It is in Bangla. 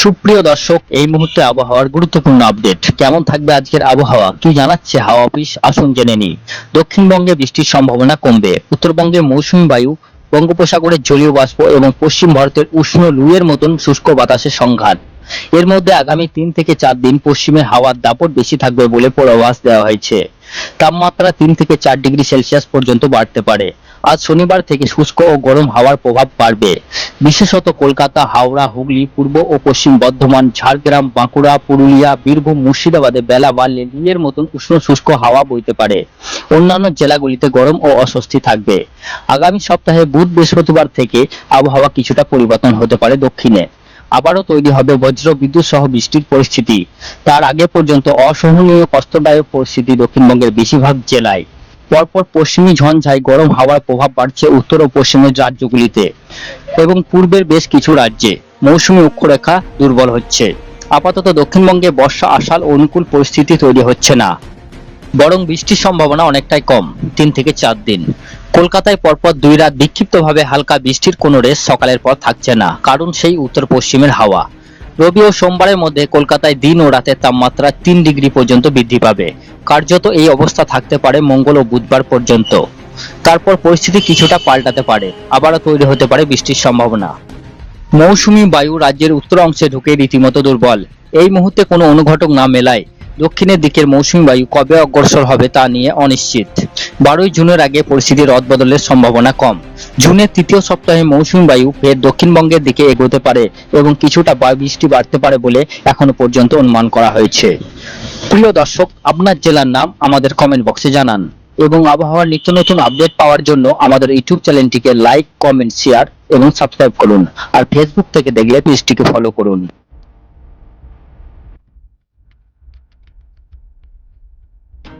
সুপ্রিয় দর্শক, এই মুহূর্তে আবহাওয়ার গুরুত্বপূর্ণ আপডেট। কেমন থাকবে আজকের আবহাওয়া? কি জানাচ্ছে হাওয়া অফিস? আসুন জেনে নি দক্ষিণবঙ্গে বৃষ্টির সম্ভাবনা কমবে। উত্তরবঙ্গে মৌসুমী বায়ু বঙ্গোপসাগরের জলীয় বাষ্প এবং পশ্চিম ভারতের উষ্ণ লুয়ের মতন শুষ্ক বাতাসের সংঘাত। এর মধ্যে আগামী তিন থেকে চার দিন পশ্চিমে হাওয়ার দাপট বেশি থাকবে বলে পূর্বাভাস দেওয়া হয়েছে। তাপমাত্রা তিন থেকে চার ডিগ্রি সেলসিয়াস পর্যন্ত বাড়তে পারে। আজ শনিবার থেকে শুষ্ক ও গরম হাওয়ার প্রভাব বাড়বে। বিশেষত কলকাতা, হাওড়া, হুগলি, পূর্ব ও পশ্চিম বর্ধমান, ঝাড়গ্রাম, বাঁকুড়া, পুরুলিয়া, বীরভূম, মুর্শিদাবাদে বেলা বাড়লে লিলের মতন উষ্ণ শুষ্ক হাওয়া বইতে পারে। অন্যান্য জেলাগুলিতে গরম ও অস্বস্তি থাকবে। আগামী সপ্তাহে বুধ বৃহস্পতিবার থেকে আবহাওয়া কিছুটা পরিবর্তন হতে পারে দক্ষিণে। আবারও তৈরি হবে বজ্র বিদ্যুৎ সহ বৃষ্টির পরিস্থিতি। তার আগে পর্যন্ত অসহনীয় কষ্টদায়ক পরিস্থিতি দক্ষিণবঙ্গের বেশিরভাগ জেলায়। পরপর পশ্চিমী ঝঞ্ঝায় গরম হাওয়ার প্রভাব বাড়ছে উত্তর ও পশ্চিমের রাজ্যগুলিতে এবং পূর্বের বেশ কিছু রাজ্যে। মৌসুমী অক্ষরেখা দুর্বল হচ্ছে। আপাতত দক্ষিণবঙ্গে বর্ষা আসার অনুকূল পরিস্থিতি তৈরি হচ্ছে না। বরং বৃষ্টির সম্ভাবনা অনেকটাই কম, তিন থেকে চার দিন। কলকাতায় পরপর দুই রাত বিক্ষিপ্তভাবে হালকা বৃষ্টির কোনো রেস সকালের পর থাকছে না, কারণ সেই উত্তর পশ্চিমের হাওয়া। রবি ও সোমবারের মধ্যে কলকাতায় দিন ও রাতের তাপমাত্রা তিন ডিগ্রি পর্যন্ত বৃদ্ধি পাবে। কার্যত এই অবস্থা থাকতে পারে মঙ্গল ও বুধবার পর্যন্ত। তারপর পরিস্থিতি কিছুটা পাল্টাতে পারে, আবারও তৈরি হতে পারে বৃষ্টির সম্ভাবনা। মৌসুমী বায়ু রাজ্যের উত্তর অংশে ঢুকে রীতিমতো দুর্বল। এই মুহূর্তে কোনো অনুঘটক না মেলায় দক্ষিণের দিকের মৌসুমী বায়ু কবে অগ্রসর হবে তা নিয়ে অনিশ্চিত। বারোই জুনের আগে পরিস্থিতির রদবদলের সম্ভাবনা কম। জুনের তৃতীয় সপ্তাহে মৌসুমী বায়ু ফের দক্ষিণবঙ্গের দিকে এগোতে পারে এবং কিছুটা বৃষ্টি বাড়তে পারে বলে এখনও পর্যন্ত অনুমান করা হয়েছে। প্রিয় দর্শক, আপনার জেলার নাম আমাদের কমেন্ট বক্সে জানান এবং আবহাওয়ার নিত্য নতুন আপডেট পাওয়ার জন্য আমাদের ইউটিউব চ্যানেলটিকে লাইক কমেন্ট শেয়ার এবং সাবস্ক্রাইব করুন। আর ফেসবুক থেকে দেখলে পেজটিকে ফলো করুন।